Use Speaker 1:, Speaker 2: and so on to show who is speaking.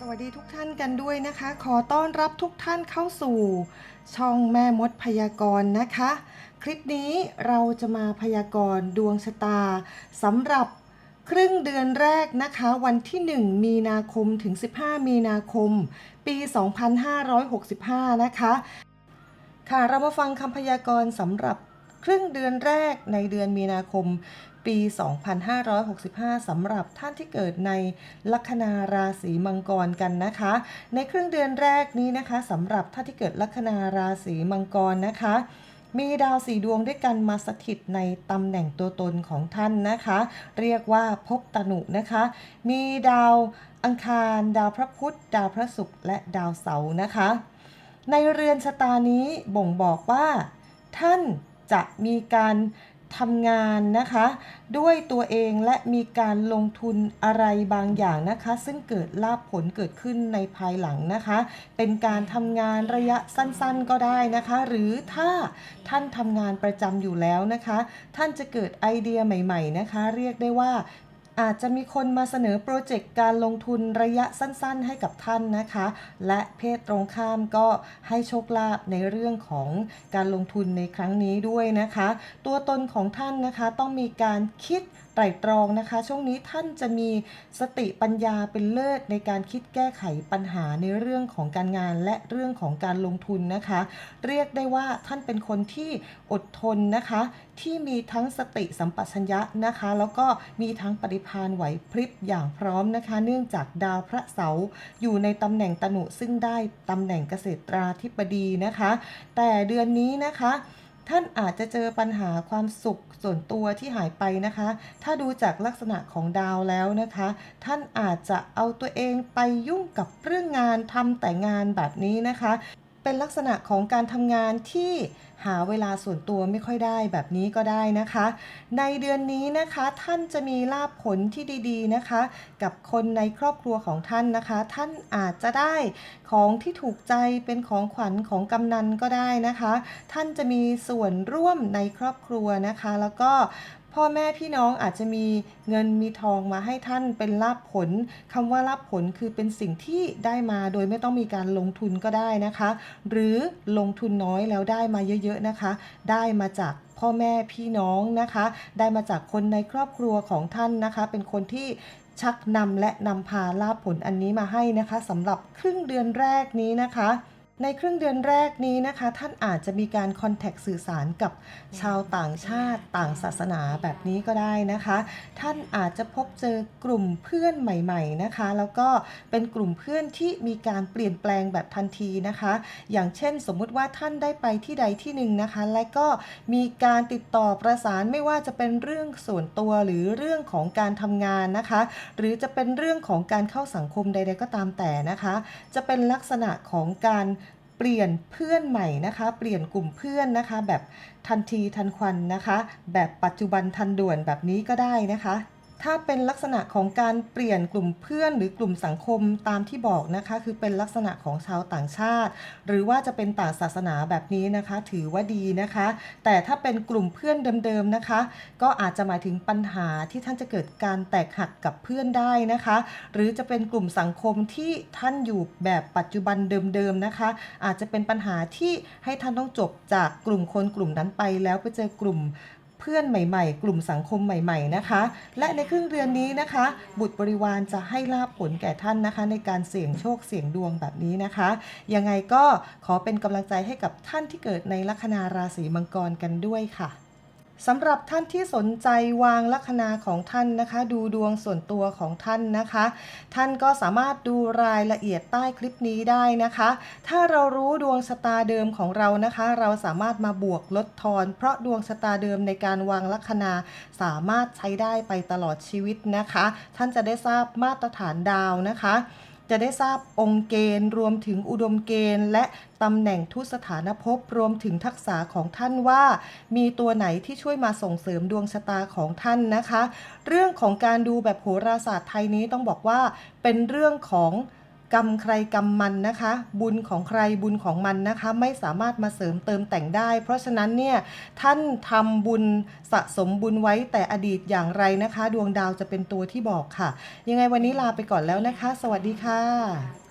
Speaker 1: สวัสดีทุกท่านกันด้วยนะคะ ขอต้อนรับทุกท่านเข้าสู่ช่องแม่มดพยากรณ์นะคะ คลิปนี้เราจะมาพยากรณ์ดวงชะตาสำหรับครึ่งเดือนแรกนะคะ วันที่ 1 มีนาคมถึง 15 มีนาคม ปี 2565 นะคะ ค่ะเรามาฟังคำพยากรณ์สำหรับ ครึ่งเดือนแรกในเดือนมีนาคม ปี 2565 สำหรับท่านที่เกิดในลัคนาราศีมังกรกันนะคะ ในครึ่งเดือนแรกนี้นะคะสำหรับท่านที่เกิดลัคนาราศีมังกรนะคะมีดาวสีดวงด้วยกันมาสถิตในตำแหน่งตัวตนของท่านนะคะ เรียกว่าภพตนุนะคะ มีดาวอังคาร ดาวพระพุธดาวพระศุกร์และดาวเสาร์นะคะ ในเรือนชะตานี้บ่งบอกว่า ท่าน จะมีการทำงานนะคะ ด้วยตัวเองและมีการลงทุนอะไรบางอย่างนะคะ ซึ่งเกิดลาภผลเกิดขึ้นในภายหลังนะคะ เป็นการทำงานระยะสั้นๆก็ได้นะคะ หรือถ้าท่านทำงานประจำอยู่แล้วนะคะ ท่านจะเกิดไอเดียใหม่ ๆนะคะ เรียกได้ว่า อาจจะมีคนมาเสนอโปรเจกต์การลงทุนระยะสั้นๆ ให้กับท่านนะคะ และเพศตรงข้ามก็ให้โชคลาภในเรื่องของการลงทุนในครั้งนี้ด้วยนะคะ ตัวตนของท่านนะคะต้องมีการคิดไตร่ตรองนะคะ ช่วงนี้ท่านจะมีสติปัญญาเป็นเลิศในการคิดแก้ไขปัญหาในเรื่องของการงานและเรื่องของการลงทุนนะคะ เรียกได้ว่าท่านเป็นคนที่อดทนนะคะ ที่มีทั้งสติสัมปชัญญะนะคะ แล้วก็มีทั้งปฏิภาณไหวพริบอย่างพร้อมนะคะ เนื่องจากดาวพระเสาร์อยู่ในตำแหน่งตนุซึ่งได้ตำแหน่งเกษตราธิบดีนะคะ แต่เดือนนี้นะคะท่านอาจจะเจอปัญหาความสุขส่วนตัวที่หายไปนะคะ ถ้าดูจากลักษณะของดาวแล้วนะคะ ท่านอาจจะเอาตัวเองไปยุ่งกับเรื่องงานทำแต่งานแบบนี้นะคะ เป็นลักษณะของการทำงานที่ หาเวลาส่วนตัวไม่ค่อยได้แบบนี้ก็ได้นะคะ ในเดือนนี้นะคะท่านจะมีลาบผลที่ดีๆนะคะ กับคนในครอบครัวของท่านนะคะ ท่านอาจจะได้ของที่ถูกใจเป็นของขวัญของกำนันก็ได้นะคะ ท่านจะมีส่วนร่วมในครอบครัวนะคะ แล้วก็ พ่อแม่พี่น้องอาจจะมีเงินมีทองมาให้ท่านเป็นลาภผลคำว่าลาภผลคือเป็นสิ่งที่ได้มาโดยไม่ต้องมีการลงทุนก็ได้นะคะ หรือลงทุนน้อยแล้วได้มาเยอะๆนะคะ ได้มาจากพ่อแม่พี่น้องนะคะ ได้มาจากคนในครอบครัวของท่านนะคะ เป็นคนที่ชักนำและนำพาลาภผลอันนี้มาให้นะคะสำหรับครึ่งเดือนแรกนี้นะคะ ในครึ่งเดือนแรกนี้นะคะ ท่านอาจจะมีการคอนแทคสื่อสารกับชาวต่างชาติต่างศาสนาแบบนี้ก็ได้นะคะ ท่านอาจจะพบเจอกลุ่มเพื่อนใหม่ๆนะคะ แล้วก็เป็นกลุ่มเพื่อนที่มีการเปลี่ยนแปลงแบบทันทีนะคะ อย่างเช่นสมมุติว่าท่านได้ไปที่ใดที่หนึ่งนะคะ และก็มีการติดต่อประสานไม่ว่าจะเป็นเรื่องส่วนตัวหรือเรื่องของการทำงานนะคะ หรือจะเป็นเรื่องของการเข้าสังคมใด ๆ ก็ตามแต่นะคะ จะเป็นลักษณะของการ เปลี่ยนเพื่อนใหม่นะคะ เปลี่ยนกลุ่มเพื่อนนะคะ แบบทันทีทันควันนะคะ แบบปัจจุบันทันด่วนแบบนี้ก็ได้นะคะ ถ้าเป็นลักษณะของการเปลี่ยนกลุ่มเพื่อนหรือกลุ่มสังคมตามที่บอกนะคะ คือเป็นลักษณะของชาวต่างชาติ หรือว่าจะเป็นต่างศาสนาแบบนี้นะคะ ถือว่าดีนะคะ แต่ถ้าเป็นกลุ่มเพื่อนเดิมๆนะคะ ก็อาจจะหมายถึงปัญหาที่ท่านจะเกิดการแตกหักกับเพื่อนได้นะคะ หรือจะเป็นกลุ่มสังคมที่ท่านอยู่แบบปัจจุบันเดิมๆนะคะ อาจจะเป็นปัญหาที่ให้ท่านต้องจบจากกลุ่มคนกลุ่มนั้นไปแล้วไปเจอกลุ่ม เพื่อนใหม่ ๆ กลุ่มสังคมใหม่ ๆ นะคะ และในครึ่งเดือนนี้นะคะ บุตรบริวารจะให้ลาภผลแก่ท่านนะคะ ในการเสี่ยงโชคเสี่ยงดวงแบบนี้นะคะ ยังไงก็ขอเป็นกำลังใจให้กับท่านที่เกิดในลัคนาราศีมังกรกันด้วยค่ะ สำหรับท่านที่สนใจวางลัคนาของท่านนะคะ ดูดวงส่วนตัวของท่านนะคะ ท่านก็สามารถดูรายละเอียดใต้คลิปนี้ได้นะคะ ถ้าเรารู้ดวงชะตาเดิมของเรานะคะ เราสามารถมาบวกลดทอน เพราะดวงชะตาเดิมในการวางลัคนาสามารถใช้ได้ไปตลอดชีวิตนะคะ ท่านจะได้ทราบมาตรฐานดาวนะคะ จะได้ทราบองค์เกณฑ์ รวมถึงอุดมเกณฑ์ และตำแหน่งทุสถานภพรวมถึงทักษะของท่านว่า มีตัวไหนที่ช่วยมาส่งเสริมดวงชะตาของท่านนะคะ เรื่องของการดูแบบโหราศาสตร์ไทยนี้ต้องบอกว่าเป็นเรื่องของ กรรมใครกรรมมันนะคะ บุญของใครบุญของมันนะคะ ไม่สามารถมาเสริมเติมแต่งได้ เพราะฉะนั้นเนี่ยท่านทำบุญสะสมบุญไว้แต่อดีตอย่างไรนะคะ ดวงดาวจะเป็นตัวที่บอกค่ะ ยังไงวันนี้ลาไปก่อนแล้วนะคะ สวัสดีค่ะ